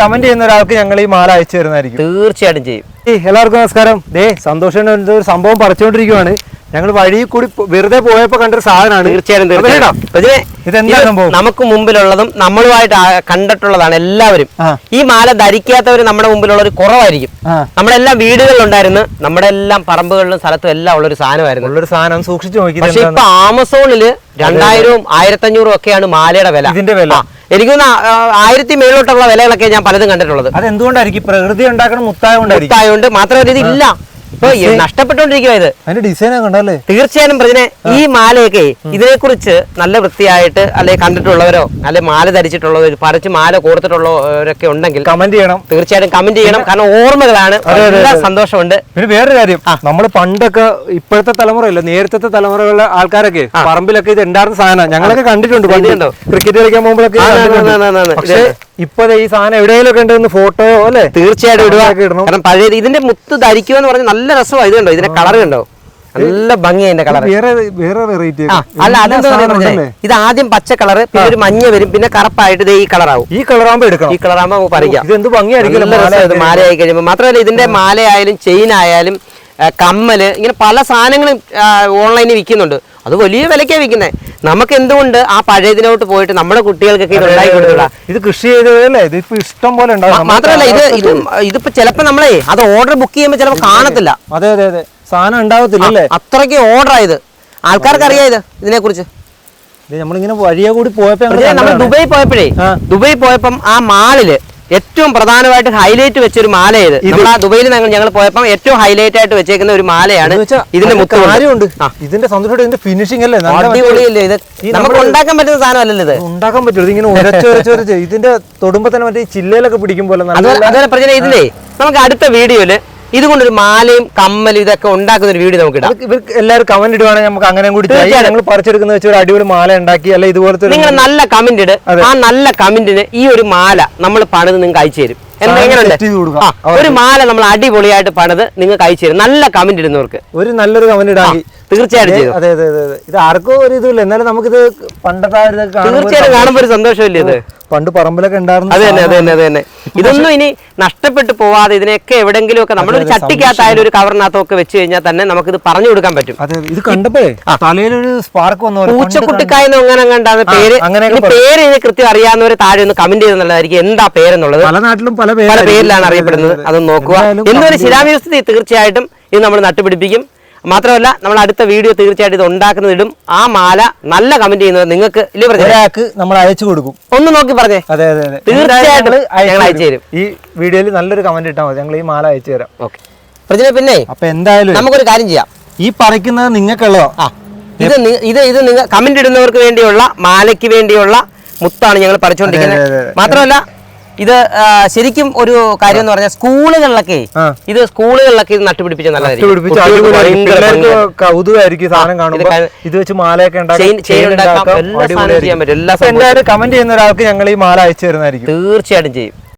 Comment ചെയ്യുന്ന ഒരാൾക്ക് ഞങ്ങൾ ഈ മാല അയച്ചു തരുന്നതായിരിക്കും. തീർച്ചയായിട്ടും ചെയ്യും. എല്ലാവർക്കും നമസ്കാരം. ദേ സന്തോഷം ഒരു സംഭവം പറിച്ചുകൊണ്ടിരിക്കുവാണ് ഞങ്ങൾ വഴി കൂടി വെറുതെ പോയപ്പോ കണ്ടൊരു സാധനമാണ്. തീർച്ചയായിട്ടും അപ്പൊ കേട്ടോ, തീർച്ചയായും പ്രജിനെ, ഇതെന്താ ഇത് സംഭവം? നമുക്ക് മുമ്പിലുള്ളതും നമ്മളുമായിട്ട് കണ്ടിട്ടുള്ളതാണ് എല്ലാവരും. ഈ മാല ധരിക്കാത്തവർ നമ്മുടെ മുമ്പിലുള്ളവർ കുറവായിരിക്കും. നമ്മളെല്ലാം നമ്മുടെ എല്ലാ വീടുകളിലുണ്ടായിരുന്നു. നമ്മുടെ എല്ലാം പറമ്പുകളിലും സ്ഥലത്തും എല്ലാം ഉള്ള ഒരു സാധനമായിരുന്നു. ഉള്ളൊരു സാധനം സൂക്ഷിച്ചു നോക്കി പക്ഷെ ഇപ്പൊ ആമസോണിൽ രണ്ടായിരവും ആയിരത്തഞ്ഞൂറും ഒക്കെയാണ് മാലയുടെ വില. ഇതിന്റെ വില. ആ, എനിക്ക് തോന്നുന്നു ആ, ആ, ആയിരത്തി മേലോട്ടുള്ള വിലകളൊക്കെ ഞാൻ പലതും കണ്ടിട്ടുള്ളത്. അത് എന്തുകൊണ്ടായിരിക്കും പ്രകൃതി ഉണ്ടാക്കണം മുത്തായ കൊണ്ടായിരിക്കും. മുത്തായോണ്ട് മാത്രമല്ല ഇതില്ല. ഇപ്പൊ നഷ്ടപ്പെട്ടുകൊണ്ടിരിക്കുക ഇത്. അതിന്റെ ഡിസൈൻ കണ്ടല്ലേ തീർച്ചയായും പ്രതിനെ ഈ മാലയൊക്കെ ഇതിനെ കുറിച്ച് നല്ല വൃത്തിയായിട്ട് അല്ലെങ്കിൽ കണ്ടിട്ടുള്ളവരോ അല്ലെ മാല ധരിച്ചിട്ടുള്ളവർ പറിച്ച് മാല കൊടുത്തിട്ടുള്ളവരൊക്കെ ഉണ്ടെങ്കിൽ കമന്റ് ചെയ്യണം. തീർച്ചയായും കമന്റ് ചെയ്യണം. കാരണം ഓർമ്മകളാണ്. സന്തോഷമുണ്ട്. പിന്നെ വേറൊരു കാര്യം. നമ്മൾ പണ്ടൊക്കെ ഇപ്പോഴത്തെ തലമുറയില്ല നേരത്തെ തലമുറകളിലെ ആൾക്കാരൊക്കെ പറമ്പിലൊക്കെ ഇത് ഉണ്ടായിരുന്ന സാധനം ഞങ്ങളൊക്കെ കണ്ടിട്ടുണ്ടോ? ക്രിക്കറ്റ് കളിക്കാൻ പോകുമ്പോഴൊക്കെ ആ, ആ, കണ്ടിട്ടുണ്ട്. ആ, ആ, ആ, ആ. പക്ഷേ ഇപ്പൊ ദേ ഈ സാധനം എവിടെയെങ്കിലും ഉണ്ടെന്ന് ഫോട്ടോ അല്ലെ? തീർച്ചയായിട്ടും ഒക്കെ കാരണം പഴയ ഇതിന്റെ മുത്ത് ധരിക്കുക എന്ന് പറഞ്ഞാൽ നല്ല രസമാണ് ഇത് കണ്ടോ? ഇതിന്റെ കളർ കണ്ടോ? നല്ല ഭംഗിയാ ഇതിന്റെ കളർ വേറെ വേറെ വെറൈറ്റി അല്ല അതെന്താ ഇത് ആദ്യം പച്ച കളർ പിന്നെ ഒരു മഞ്ഞ വരും പിന്നെ കറുപ്പായിട്ട് ഈ കളറാവും ഈ കളറാകുമ്പോ എടുക്കണം. ഈ കളറാകുമ്പോ നമുക്ക് പറിക്കാം. ഇത് എന്ത് ഭംഗിയായിരിക്കും മാലയായി കഴിയുമ്പോൾ മാത്രമല്ല ഇതിന്റെ മാലയായാലും ചെയിൻ ആയാലും കമ്മൽ ഇങ്ങനെ പല സാധനങ്ങളും ഓൺലൈനിൽ വിൽക്കുന്നുണ്ട്. അത് വലിയ വിലക്കാ വിൽക്കുന്നത് നമുക്ക് എന്തുകൊണ്ട് ആ പഴയതിനോട്ട് പോയിട്ട് നമ്മുടെ കുട്ടികൾക്കൊക്കെ ഇത് ഉണ്ടാക്കി കൊടുക്കുക ഇത് കൃഷി ചെയ്തതല്ലേ? ഇത് ഇപ്പൊ ഇഷ്ടം പോലെ ഉണ്ടാവും. മാത്രമല്ല ഇത് ഇത് ഇതിപ്പോ ചിലപ്പോ നമ്മളെ അത് ഓർഡർ ബുക്ക് ചെയ്യുമ്പോൾ ചിലപ്പോ കാണത്തില്ല. അതെ അതെ അതെ. സാധനം ഉണ്ടാവത്തില്ല അല്ലേ? അത്രയ്ക്ക് ഓർഡർ ആയത് ആൾക്കാർക്ക് അറിയാം ഇത് ഇതിനെ കുറിച്ച് നമ്മളിങ്ങനെ വഴിയെ കൂടി പോയപ്പോ നമ്മൾ. ദുബായി പോയപ്പോഴേ. ദുബായി പോയപ്പം ആ മാളിൽ ഏറ്റവും പ്രധാനമായിട്ട് ഹൈലൈറ്റ് വെച്ച ഒരു മാല ഇത് നമ്മൾ ആ ദുബൈയിൽ ഞങ്ങൾ ഞങ്ങൾ പോയപ്പോൾ ഏറ്റവും ഹൈലൈറ്റ് ആയിട്ട് വെച്ചേക്കുന്ന ഒരു മാലയാണ് ഇതിന്റെ അതിന് മുത്ത് കൊണ്ട്. കാര്യമുണ്ട്. ആ. ഇതിന്റെ സന്തോഷം ഇതിന്റെ ഫിനിഷിംഗ് അല്ലേ? അടിപൊളിയല്ലേ ഇത്? നമുക്ക് ഉണ്ടാക്കാൻ പറ്റുന്ന സാധനമല്ലല്ലോ ഇത്. ഉണ്ടാക്കാൻ പറ്റുള്ളൂ ഇതിങ്ങനെ ഉരച്ച് ഉരച്ച് ഉരച്ച് ഇതിന്റെ തൊടുമ്പോ തന്നെ മറ്റേ ചില്ലയിലൊക്കെ പിടിക്കും പോലെ അതുപോലെ പ്രചന ഇതിലേ. നമുക്ക് അടുത്ത വീഡിയോയിൽ ഇതുകൊണ്ടൊരു മാലയും കമ്മലും ഇതൊക്കെ ഉണ്ടാക്കുന്ന ഒരു വീഡിയോ നമുക്ക് ഇടാം. ഇവർക്ക് എല്ലാവരും കമന്റ് ഇടുവാണെങ്കിൽ നമുക്ക് അങ്ങനെ കൂടി. ഞങ്ങൾ പറിച്ചെടുക്കുന്ന വെച്ച് ഒരു അടിപൊളി മാല ഉണ്ടാക്കി അല്ലെ ഇതുപോലത്തെ നിങ്ങൾ നല്ല കമന്റ് ഇട്. ആ നല്ല കമന്റിന് ഈ ഒരു മാല നമ്മൾ പണിത് നിങ്ങൾക്ക് അയച്ചു തരും. ഒരു മാല നമ്മൾ അടിപൊളിയായിട്ട് പണിത് നിങ്ങൾക്ക് അയച്ചു തരും. നല്ല കമന്റ് ഇടുന്നവർക്ക്. ഒരു നല്ലൊരു കമന്റ് ഇടാം തീർച്ചയായിട്ടും അതെ അതെ. ഇത് ആർക്കും ഒരു ഇതുമില്ല. എന്നാലും നമുക്കിത് പണ്ടത്തെ തീർച്ചയായിട്ടും കാണുമ്പോൾ ഒരു സന്തോഷമില്ലേ ഇത്? പണ്ട് പറമ്പിലൊക്കെ ഉണ്ടായിരുന്നു അത് തന്നെ അത് തന്നെ അത് തന്നെ. ഇതൊന്നും ഇനി നഷ്ടപ്പെട്ടു പോവാതെ ഇതിനെയൊക്കെ എവിടെങ്കിലും ഒക്കെ നമ്മളൊരു ചട്ടിക്കകത്തായാലും ഒരു കവറിനകത്തോ ഒക്കെ വെച്ച് കഴിഞ്ഞാൽ തന്നെ നമുക്ക് ഇത് പറഞ്ഞു കൊടുക്കാൻ പറ്റും. അതെ. ഇത് കണ്ടപ്പോഴേ തലയിലൊരു സ്പാർക്ക് വന്നു പൂച്ചക്കുട്ടിക്കായെന്ന് അങ്ങനെ കണ്ടാണ് പേര്. അങ്ങനെ പേര് ഇനി കൃത്യം അറിയാവുന്നവർ താഴെ ഒന്ന് കമന്റ് ചെയ്തെന്നുള്ളതായിരിക്കും എന്താ പേരെന്നുള്ളത്? പല നാട്ടിലും പല പല പേരിലാണ് അറിയപ്പെടുന്നത്. അതെ, അതെ. അതൊന്ന് നോക്കുക. എന്നൊരു എന്തൊരു comment തീർച്ചയായിട്ടും ഇത് നമ്മൾ നട്ടുപിടിപ്പിക്കും. മാത്രമല്ല നമ്മൾ അടുത്ത വീഡിയോ തീർച്ചയായിട്ടും ഇത് ഉണ്ടാക്കുന്നത് ഇടും ആ മാല നല്ല കമന്റ് ചെയ്യുന്നത് നിങ്ങൾക്ക് ഒരാൾക്ക് നമ്മൾ അയച്ചു കൊടുക്കും. ഒന്ന് നോക്കി പറഞ്ഞേ. അതെ അതെ അതെ. തീർച്ചയായിട്ടും ഞങ്ങൾ അയച്ചു തരും. ഈ വീഡിയോയിൽ നല്ലൊരു കമന്റ് ഇട്ടാൽ മതി. ഞങ്ങൾ ഈ മാല അയച്ചു തരാം. ഓക്കെ. പ്രജന പിന്നെ അപ്പൊ എന്തായാലും നമുക്കൊരു കാര്യം ചെയ്യാം. ഈ പറിക്കുന്നത് നിങ്ങൾക്കുള്ളതോ. ആ ഇത് ഇത് ഇത് നിങ്ങൾ കമന്റ് ഇടുന്നവർക്ക് വേണ്ടിയുള്ള മാലയ്ക്ക് വേണ്ടിയുള്ള മുത്താണ് ഞങ്ങൾ പറിച്ചുകൊണ്ടിരിക്കുന്നത്. മാത്രമല്ല ഇത് ശരിക്കും ഒരു കാര്യം എന്ന് പറഞ്ഞാൽ സ്കൂളുകളിലൊക്കെ ഇത് സ്കൂളുകളിലൊക്കെ ഇത് നട്ടുപിടിപ്പിച്ച നല്ലതായിരിക്കും കമന്റ് ചെയ്യുന്ന ഒരാൾക്ക് ഞങ്ങൾ ഈ മാല അയച്ചു തരുന്നതായിരിക്കും. തീർച്ചയായിട്ടും ചെയ്യും.